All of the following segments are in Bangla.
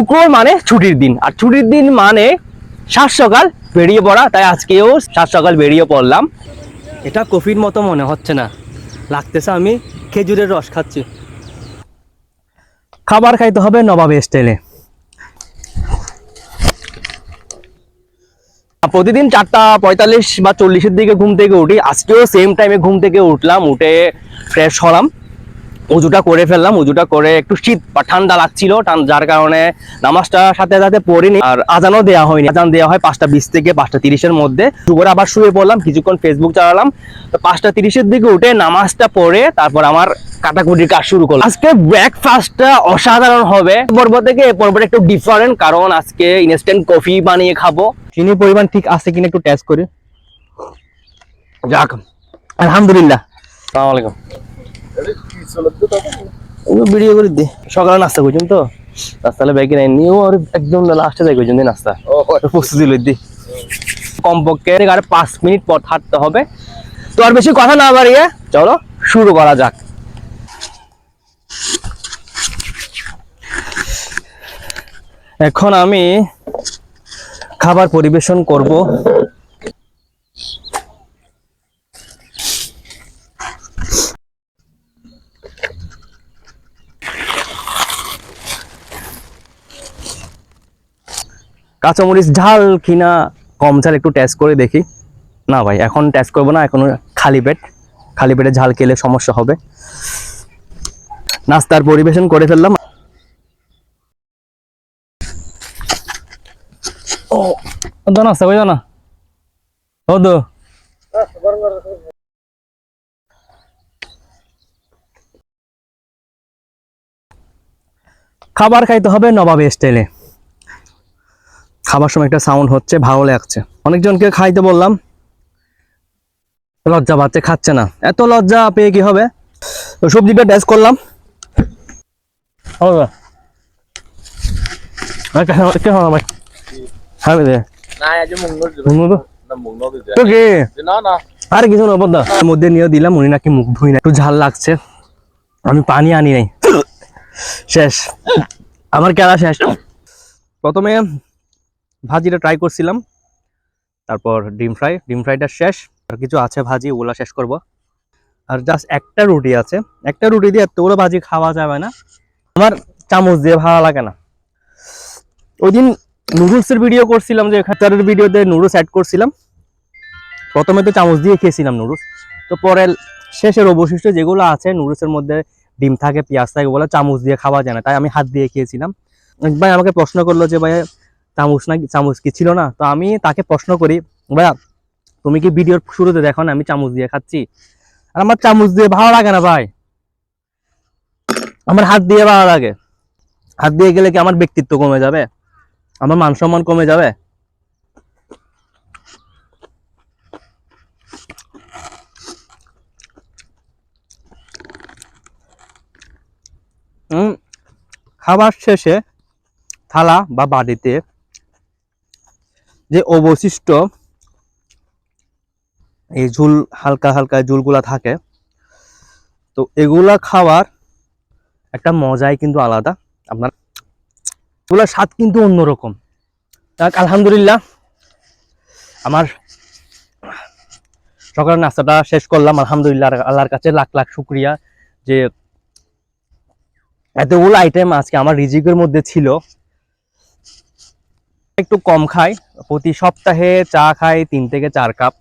শুক্র মানে ছুটির দিন। আর ছুটির দিন মানে সাত সকাল বেরিয়ে পড়া, তাই আজকেও সাত সকাল বেরিয়ে পড়লাম। এটা কফির মতো মনে হচ্ছে না। লাগতেছে আমি খেজুরের রস খাচ্ছি। খাবার খাইতে হবে নবাব স্টাইলে। প্রতিদিন চারটা পঁয়তাল্লিশ বা চল্লিশের দিকে ঘুম থেকে উঠি। আজকেও সেম টাইমে ঘুম থেকে উঠলাম, উঠে ফ্রেশ হলাম। উজুটা করে ফেললাম উজুটা করে একটু শীত বা ঠান্ডা লাগছিল যার কারণে নামাজটা সাথে সাথে পড়িনি আর আজানও দেওয়া হয়নি। আজান দেওয়া হয় পাঁচটা বিশ থেকে পাঁচটা তিরিশের মধ্যে। দুপুরে আবার শুয়ে পড়লাম কিছুক্ষণ ফেসবুক চালালাম। তো পাঁচটা তিরিশের দিকে উঠে নামাজটা পড়ে তারপর আমার কাটাকুটির কাজ শুরু করলাম। আজকে ব্রেকফাস্টটা অসাধারণ হবে। পর্ব থেকে এ পর্বটা একটু ডিফারেন্ট কারণ আজকে ইনস্ট্যান্ট কফি বানিয়ে খাব। চিনির পরিমাণ ঠিক আছে কিনা একটু টেস্ট করি। যাক। আলহামদুলিল্লাহ। আসসালামু আলাইকুম। ভিডিও করে দে। সকালে নাস্তা করছেন তো। নাস্তালে ব্যাগে নেই আর একদম লাস্টে যাই করছেন নাস্তা। প্রস্তুতি লই দি। কমপক্ষে আর পাঁচ মিনিট পর হাঁটতে হবে। তো আর বেশি কথা না বাড়িয়ে চলো শুরু করা যাক। এখন আমি খাবার পরিবেশন করব। কাঁচামরিচ ঝাল কিনা, কম ঝাল একটু টেস্ট করে দেখি। না ভাই, এখন টেস্ট করব না, এখন খালি পেট। খালি পেটে ঝাল খেলে সমস্যা হবে। নাস্তার পরিবেশন করে ফেললাম। ও নাস্তা না। ও খাবার খাইতে হবে নবাব স্টাইলে। খাবার সময় একটা সাউন্ড হচ্ছে ভালো লাগছে। অনেকজনকে খাইতে বললাম লজ্জা পাচ্ছে খাচ্ছে না। এত লজ্জা পেয়ে কি হবে? তো সবজিটা টেস্ট করলাম। আর কিছু না মধ্যে নিয়ে দিলাম উনি নাকি মুখ ধুই না একটু ঝাল লাগছে। আমি পানি আনি নাই। শেষ। আমার শেষ। প্রথমে ভাজিটা ট্রাই করছিলাম। তারপর ডিম ফ্রাই, ডিম ফ্রাইটা শেষ। আর কিছু আছে ভাজি, ওগুলা শেষ করব। আর জাস্ট একটা রুটি আছে। একটা রুটি দিয়ে এতগুলো ভাজি খাওয়া যাবে না। আমার চামচ দিয়ে ভালো লাগে না। ওই দিন নুডলসের ভিডিও করছিলাম যে খাতারের ভিডিওতে নুডলস অ্যাড করছিলাম। প্রথমে তো চামচ দিয়ে খেয়েছিলাম নুডলস। তো পরে শেষের অবশিষ্ট যেগুলো আছে, নুডলসের মধ্যে ডিম থাকে, পেঁয়াজ থাকে, ওগুলো চামচ দিয়ে খাওয়া যায় না। তাই আমি হাত দিয়ে খেয়েছিলাম। ভাই আমাকে প্রশ্ন করল যে, ভাই চামচ না চামচ কি ছিল না? তো আমি তাকে প্রশ্ন করি, ভাইয়া, তুমি কি ভিডিওর শুরুতে দেখো না আমি চামচ দিয়ে খাচ্ছি? আর আমার চামচ দিয়ে ভালো লাগে না ভাই। আমার হাত দিয়ে ভালো লাগে। হাত দিয়ে গেলে কি আমার ব্যক্তিত্ব কমে যাবে? আমার মান সম্মান কমে যাবে? খাবার শেষে থালা বা বাড়িতে যে অবশিষ্ট এই ঝুল, হালকা হালকা ঝুলগুলা থাকে, তো এগুলা খাওয়ার একটা মজাই কিন্তু আলাদা। আপনার এগুলোর স্বাদ কিন্তু অন্যরকম। যাক, আলহামদুলিল্লাহ, আমার সকালের নাস্তাটা শেষ করলাম। আলহামদুলিল্লাহ আল্লাহর কাছে লাখ লাখ শুক্রিয়া যে এতগুলো আইটেম আজকে আমার রিজিকের মধ্যে ছিল। একটু কম খাই। প্রতি সপ্তাহে চা খাই তিন থেকে চার কাপ।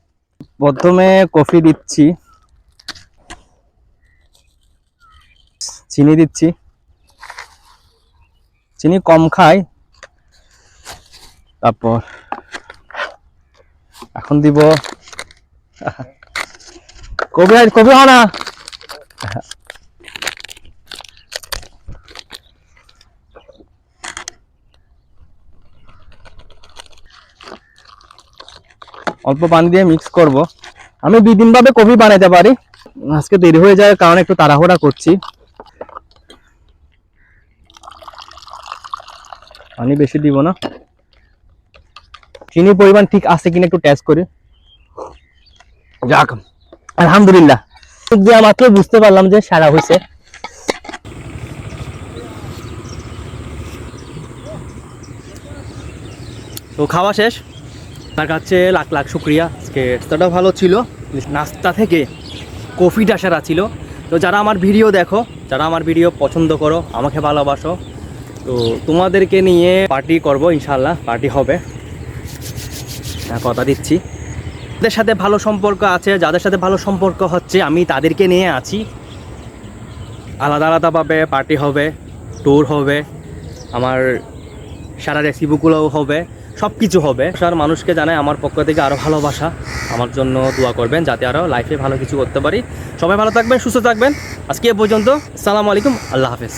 প্রথমে কফি দিচ্ছি। চিনি দিচ্ছি। চিনি কম খাই। তারপর এখন দিব কবি কবি হয় না। অল্প পানি দিয়ে মিক্স করব। আমি দুই দিন ভাবে কফি বানাইতে পারি। আজকে দেরি হয়ে যায় কারণ একটু তাড়াহুড়া করছি। পানি বেশি দিব না। চিনির পরিমাণ ঠিক আছে কিনা একটু টেস্ট করি। যাক। আলহামদুলিল্লাহ। দেওয়া মাত্র বুঝতে পারলাম যে সারা হয়েছে। তো খাওয়া শেষ? তার কাছে লাখ লাখ শুক্রিয়া। আজকে নাস্তাটা ভালো ছিল নাস্তা থেকে কফিটা সেরা ছিল। তো যারা আমার ভিডিও দেখো, যারা আমার ভিডিও পছন্দ করো, আমাকে ভালোবাসো, তো তোমাদেরকে নিয়ে পার্টি করব ইনশাল্লাহ পার্টি হবে। হ্যাঁ কথা দিচ্ছি। যাদের সাথে ভালো সম্পর্ক আছে, যাদের সাথে ভালো সম্পর্ক হচ্ছে, আমি তাদেরকে নিয়ে আছি। আলাদা আলাদাভাবে পার্টি হবে ট্যুর হবে, আমার সারা রেসিপিগুলোও হবে। সব কিছু হবে। সার মানুষকে জানায় আমার পক্ষ থেকে আরও ভালোবাসা। আমার জন্য দোয়া করবেন যাতে আরও লাইফে ভালো কিছু করতে পারি। সবাই ভালো থাকবেন, সুস্থ থাকবেন। আজকে এ পর্যন্ত। সালাম আলাইকুম, আল্লাহ হাফেজ।